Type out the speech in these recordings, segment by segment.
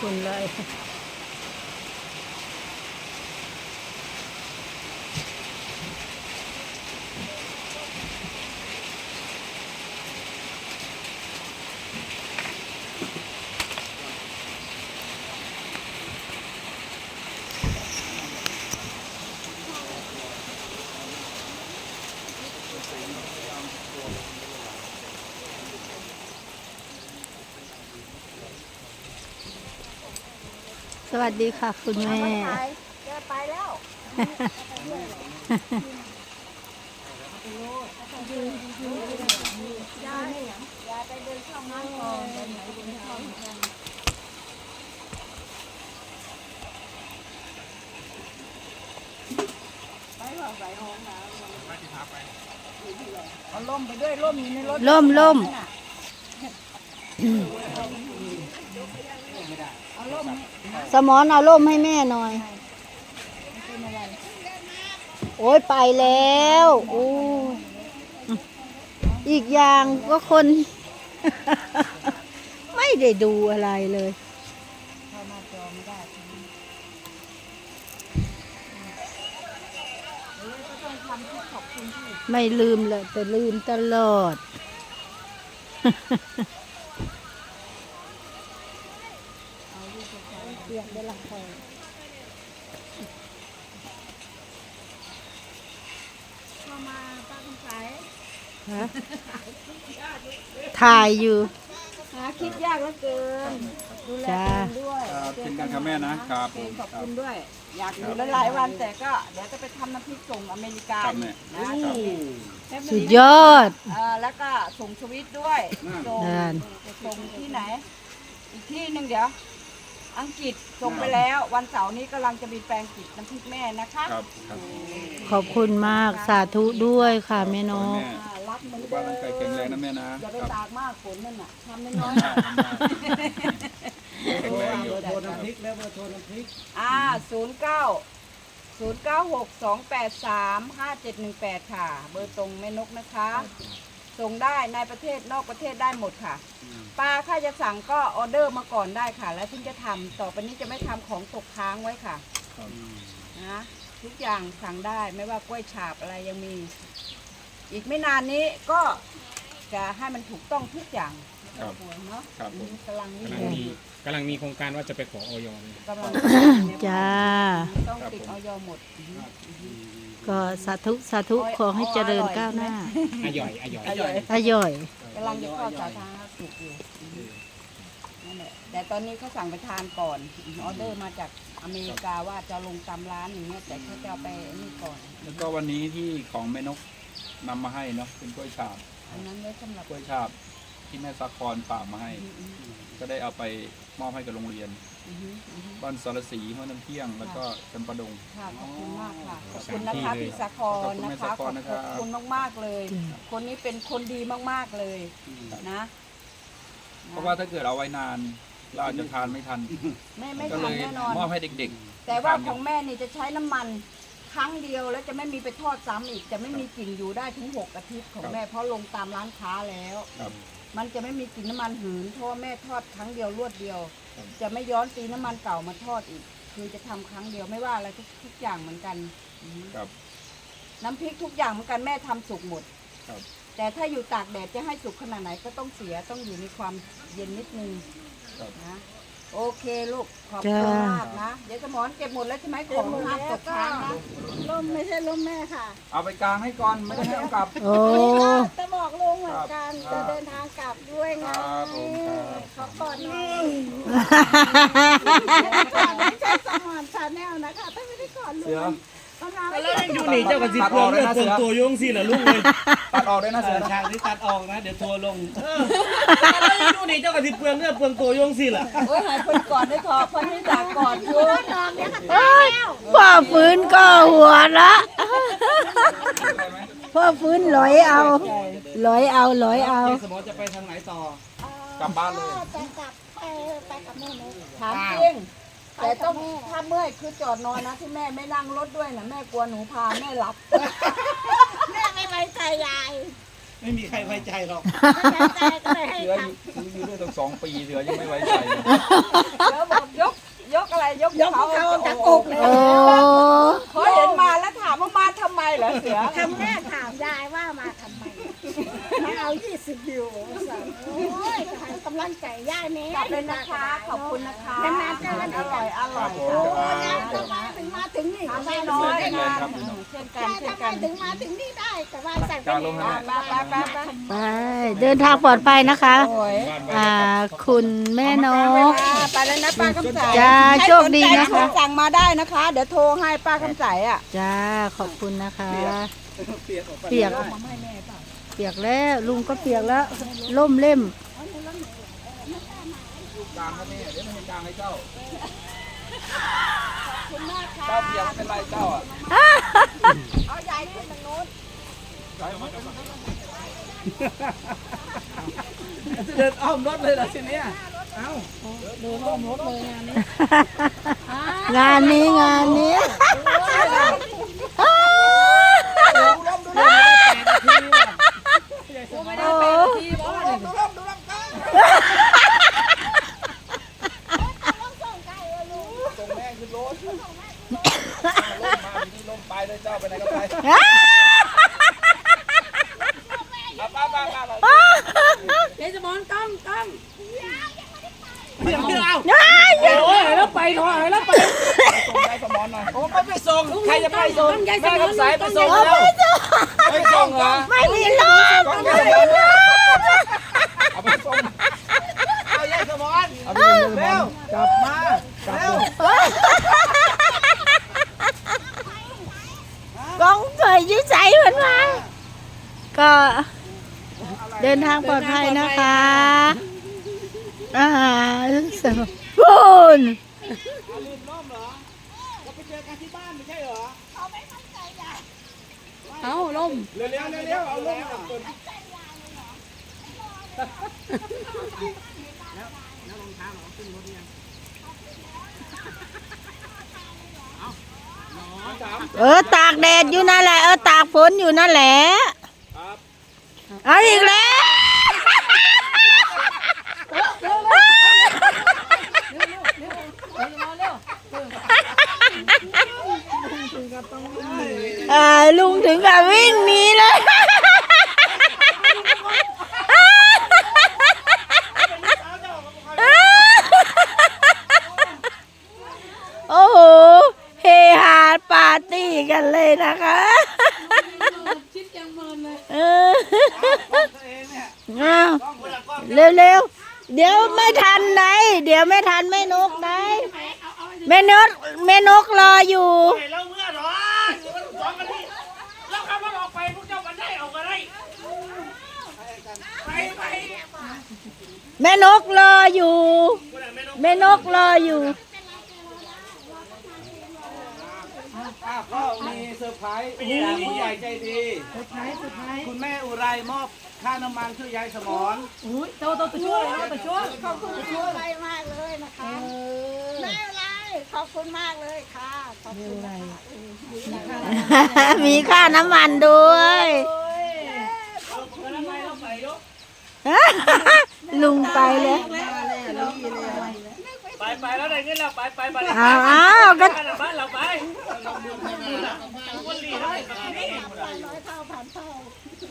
คุณ สวัสดีค่ะ คุณแม่ แกไปแล้วยายยายไปเดินเข้าห้างก่อนเดินไหนเดินเข้าห้างไปว่าไปห้องน้ำเอาล่มไปด้วยล่มอยู่ในรถล่มล่มเอาล่ม สมอนเอาร่มให้แม่หน่อย โอ้ยไปแล้วโอ้อีกอย่างก็คน ไม่ได้ดูอะไรเลยไม่ลืมเลยแต่ลืมตลอด เปียกได้ละครเข้ามาป้าคุณสายฮะถ่ายอยู่ หาคิดยากเหลือเกิน ดูแลจ้าตัวเองด้วยครับเช่นกันครับแม่นะครับโอเคผม ขอบครับคุณด้วย อยากอยู่หลายๆวันแต่ก็เดี๋ยวจะไปทำน้ำพริกส่งอเมริกาครับแม่ นะแป๊บนึงสุดยอด เอ่อแล้วก็ส่งสวิตด้วยส่งนั่น ส่งที่ไหน อีกที่หนึ่งเดี๋ยว อังกฤษส่งไปแล้ว วันเสาร์นี้กำลังจะบินแปลงกิจน้ำพริกแม่นะคะครับครับขอบคุณมากสาธุด้วยค่ะแม่นขอให้กแม่อ่ารักเหมือนสุขเดิภาพร่างกายแข็งแรงมนะแม่นะอย่าไปครับตากมากฝนนั่นน่ะทำน้อยแข็งแรงอยู่ๆอ่าศูนย์เก้าศูนย์เก้าหกสองแปดสามห้าเจ็ดหนึ่งแปดค่ะ เบอร์ตรงแม่นกนะคะ ส่งได้ในประเทศนอกประเทศได้หมดค่ะ ปลาถ้าจะสั่งก็ออเดอร์มาก่อนได้ค่ะ แล้วถึงจะทำต่อไปนี้จะไม่ทำของตกค้างไว้ค่ะครับนะทุกอย่างสั่งได้ไม่ว่ากล้วยฉาบอะไรยังมี อีกไม่นานนี้ก็จะให้มันถูกต้องทุกอย่างครับเนาะครับผม กำลังนี่กำลังมีกำลังมีโครงการว่าจะไปขอออยนะกำลังจ้า ต้องติดออยหมด ก็สาธุสาธุขอให้เจริญก้าวหน้าอร่อยอร่อยอร่อยอร่อย กำลังจะเข้าสาธารณสุขอยู่นั่นแหละแต่ตอนนี้เขาสั่งไปทานก่อนออเดอร์มาจากอเมริกาว่าจะลงตามร้านอย่างเงี้ยแต่เขาจะเอาไปนี่ก่อน แล้วก็วันนี้ที่ของแม่นกนำมาให้เนาะเป็นกล้วยฉาบอันนั้นไว้สำหรับกล้วยฉาบที่แม่สาครฝากมาให้ อืมอืมอืม ก็ได้เอาไปมอบให้กับโรงเรียน อืมอืมบ้านสารสีห้วยน้ำเที่ยง แล้วก็จำปาดง ค่ะขอบคุณมากค่ะขอบคุณนะคะพี่สาครนะคะขอบคุณแม่สาครนะครับขอบคุณมากๆเลย คนนี้เป็นคนดีมากๆเลยนะเพราะว่าถ้าเกิดเอาไว้นาน เราอาจจะทานไม่ทัน ไม่ไม่ก็ทัเลนยแน่นอน มอบให้เด็กแต่ว่าของแม่นี่จะใช้น้ำมันครั้งเดียวแล้วจะไม่มีไปทอดซ้ำอีก จะไม่มีกลิ่นอยู่ได้ถึงหกอาทิตย์ของแม่เพราะลงตามร้านค้าแล้วๆครับ มันจะไม่มีกลิ่นน้ำมันหืนเพราะว่าแม่ทอดครั้งเดียวรวดเดียว ครับ จะไม่ย้อนตีน้ำมันเก่ามาทอดอีก คือจะทำครั้งเดียวไม่ว่าอะไรทุกทุกอย่างเหมือนกันอือฮึครับ น้ำพริกทุกอย่างเหมือนกันแม่ทำสุกหมด ครับ แต่ถ้าอยู่ตากแดดจะให้สุกขนาดไหนก็ต้องเสียต้องอยู่ในความเย็นนิดนึงครับ นะโอเคลูกขอบคุณจ้ามมากนะเดี๋ยวสมอนเก็บหมดแล้วใช่ไหมของห้ามตกค้างนะ ร่มไม่ใช่ร่มแม่ค่ะเอาไปกลางให้ก่อนไม่ได้ให้เอากลับ โอ้จะบอกลุง เหมือนกันครัจะบเดินทางกลับด้วยไงครับผมครับ ขอกอดหน่อยไม่ใช่สมอนชาแนลนะคะถ้าไม่ได้กอดลุเสืองตอนนั้นแล้วยังอยู่นี่เจ้ากับสิบเพื่อนเลือกเปลืองตัวโยงสิเหรอลุงเลยตัดออกด้วยนะเสือฉากนี้ตัดออกนะ เดี๋ยวทัวร์ลงแล้วยังอยู่นี่เจ้ากับสิบเพื่อนเลือกเปลืองตัวโยงสิเหรอโอ้ยหายคนก่อนได้ทอคนที่จากก่อนอยู่พ่อฟื้นก็หัวละพ่อฟื้นหลอยเอาห ลอยเอาหลอยเอา สมมติจะไปทางไหนต่อ กลับบ้านเลย จะกลับไปไปกับแม่นกถามจริงแต่ต้องถ้าเมื่อยคือจอดนอนนะที่แม่ไม่นั่งรถด้วยนะแม่กลัวหนูพาแม่หลับ แม่ไม่ไว้ใจยายไม่มีใครไว้ใจหรอกใจก็เลยให้เสือทอยู่อยู่ด้วยตั้งสองปีเสือยังไม่ไว้ใจเลยเดี๋ยวบอกยกยกอะไรยกำยกภูเขาออกจากอกเลย โอ้เขาเห็นมาแล้วถามว่ามาทำไมเหรอเสือคำแรกถามยายว่ามาทำไมมาเอา20วิวสั่งโอ้ยจะให้กำลังใจยายเนี่ยกลับเลยนะคะ ขอบคุณนะคะนานๆเจอกันอร่อยอร่อยโอ้ยยายทำไมถึงมาถึงนี่ทำให้ไม่น้น้ออยยงานะนเช่นกันยายเช่นทำไมกันถึงมาถึงนี่ได้แต่ว่าสั่งไปนี่ไปไปไปไปไปเดินทางปลอดภัยนะคะโอ้ยอ่าคุณแม่นกไปแล้วนะป้าคำใสจ้าโชคดีนะคะใรสใจโทรสั่งมาได้นะคะ เดี๋ยวโทรให้ป้าคำใสอะจ้าขอบคุณนะคะ เปียกออกไปเปียกเปียกแล้ว ลุงก็เปียกแล้ว ล่มเล่มกลางให้แม่เดี๋ยวไม่ให้กลางให้เจ้าเจ้าเปียกไม่เป็นไรเจ้าอะเอาใหญ่ขึ้นทางโน้นเดินอ้อมรถเลยเหรอทีเนี้ยงานนี้ งานนี้โอ้ ส่งแม่ขึ้นรถลมมาทีนี้ลมไปเลยเจ้าไปไหนก็ไปเอาไป้าป้าป้าไป เดี๋ยวเอาโอ้ยแล้วไปถอยแล้วไปส่งยายสมอนหน่อยโอ้ไปไปส่งใครจะไปส่งแม่คำสายไปส่งแล้วไปส่งเหรอไม่มีรถต้องยายสมอนเอาไปส่งเอายายสมอนเอาไปส่งยายสมเร็อวนกลับมาเร็วกองเคยยืดใจเหมือนมาก็ เดินทางปลอดภัยนะคะอ่าสมบูรณ์ลืมน้อมเหรอเราไปเจอกันที่บ้านไม่ใช่เหรอเอาลมเร็วเร็วเร็วเร็วเอาลงจากคนเออตากแดดอยู่นั่นแหละเออตากฝนอยู่นั่นแหละครับเอาอีกแล้ว อ่าลุงถึงกับวิ่งหนีเลยโอ้โหเฮฮาปาร์ตี้กันเลยนะคะชิดยังเมินเลยเออตัวเองเนี่ยอ้าวเร็วๆเดี๋ยวไม่ทันไหน เดี๋ยวไม่ทันแม่นกไหนแม่นกแม่นกรออยู่ สองกันนี่แล้วขับรถออกไปพวกเจ้ากันได้ออกกันได้ไปไปแม่นกรออยู่ แม่นกรออยู่อะก็มีเซอร์ไพรส์จากผู้ใหญ่ใจดีคุณแม่อุไรมอบค่าน้ำมันช่วยยายสมอนขอบคุณแม่อะไรมากเลยนะคะแม่อะไร ขอบคุณมากเลยค่ะ ขอบคุณอะไรมีค่าน้ำมันด้วยลุงไปแล้วไปไปแล้วได้เงินแล้วไปไปไปเอาเอาก็บ้านเราไปคนลีแล้วร้อยเท่าพันเท่า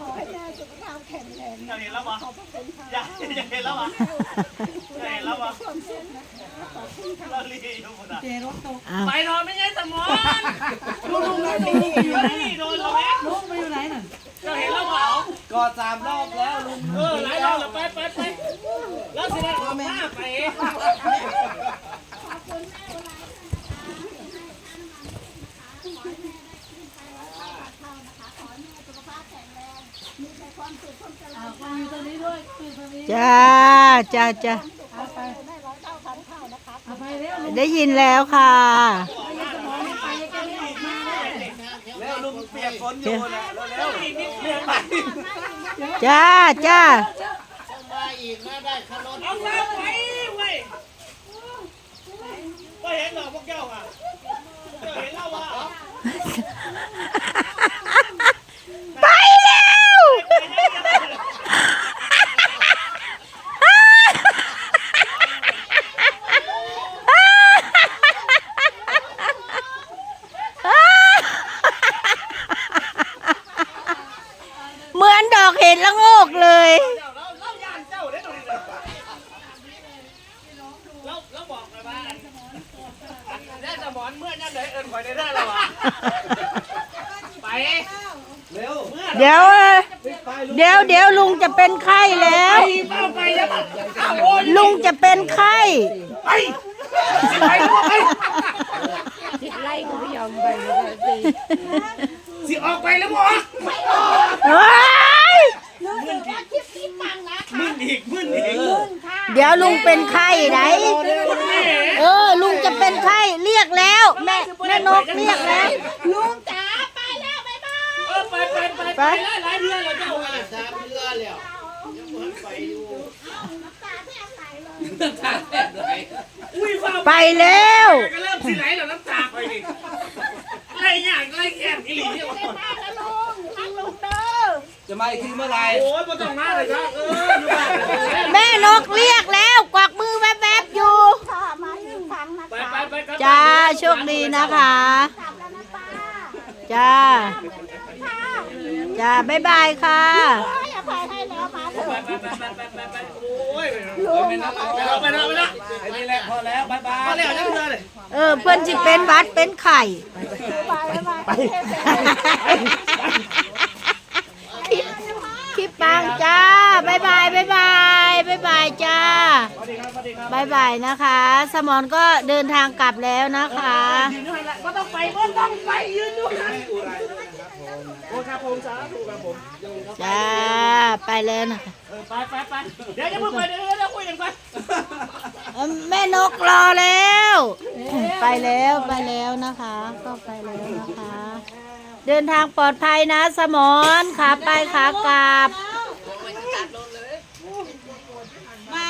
ขอให้แม่สุขภาพแข็งแรงอยากเห็นแล้ววะขอบพระคุณค่ะอยากอยากเห็นแล้ววะอยากเห็นแล้ววะ ความสุขนะคะขอบคุณค่ะเราลีอยู่คนอะเอา ไปนอนไม่ใช่สมอนลุงลุงลุงอยู่นี่โดนเราแอ๊ลุงไปอยู่ไหนน่ะเราเห็นแล้วเปล่ากอดสามรอบแล้วลุงเออหลายรอบแล้วไปไปไปแล้วสิได้ขอแม่ไปจ้าจ้าจ้า ได้ร้อยเท่าพันเท่านะคะ ได้ยินแล้วค่ะ แล้วลุงเปียกฝนอยู่นะแล้วแล้วไปจ้าจ้าเอาแล้วไปเว้ยก็เห็นเหรอพวกเจ้าอะเห็นแล้วว่าไปแล้ว เห็นละโงกเลย เราเราย่านเจ้าได้ตรงนี้เลยเราเราบอกเลยว่าอันแน่ส มอนเมื่อนั่นเลยเอิญคอยได้ได้แล้วอะไปเร็วเมื่อเดี๋ยวเดี๋ยวเดี๋ยวลุงจะเป็นไข้แล้ว เป้าไปแล้วมันโอ้ยลุงจะเป็นไข้ ไปสิไปลูกไปไล่ก็ไม่ยอมไปเลยสิสิออกไปแล้วบ่เฮ้ยรู้สึกว่าคลิปนี้ปังนะมึนอีกมึนอีกเดี๋ยวลุงเป็นไข้ไหน เออ ลุงจะเป็นไข้เรียกแล้ว แม่แม่นกเรียกแล้วลุงจ๋าไปแล้วบ๊ายบายเออไปไปไปไปหลายเดือนแล้วเจ้าอะน้ำตาที่ยังไหลเลยอุ้ยฟ้าไปแล้วก็เริ่มสิไหลแล้วน้ำตาไปดิไล่ย่างไล่แก่นอีหลีเนี่ยมาแล้วลุงทั้งลุงเด้อจะมาอีกทีเมื่อไหร่โอ้ยบ่ต้องมาเลยครับเอออยู่บ้านแม่นกเรียกแล้ว จ้าโชคดีนะคะ กลับแล้วนะป้าจ้า ค่ะจ้า บ๊ายบายค่ะให้อภัยให้แล้วมาเถไปอะไปไปไปไปไปโอ้ยลุงไปแล้วไปแล้วไปแล้วไปแล้วไอ้นี่แหละพอแล้วบายบายพอแล้วยังเดือนเลยเออ เพื่อนจิเป็นหวัดเป็นไข่ ไปบ๊ายบายไปคลิป ปังจ้าบายบายบายบายบายบายจ้าบายบายนะคะ สมอนก็เดินทางกลับแล้วนะคะ ยืนอยู่ให้ละก็ต้องไปก็ต้องไปยืนอยู่ให้โอ้ครับผมสาธุครับผมจ้าไปแล้วนะคะ ไปไปไปเดี๋ยวจะพิ่งไปเดี๋ยวเดี๋ยวคุยกันไปเอ้าแม่นกรอแล้ว ไปแล้วไปแล้วนะคะ ก็ไปแล้วนะคะ เดินทางปลอดภัยนะสมอนขาไปขากลับ ตัดลง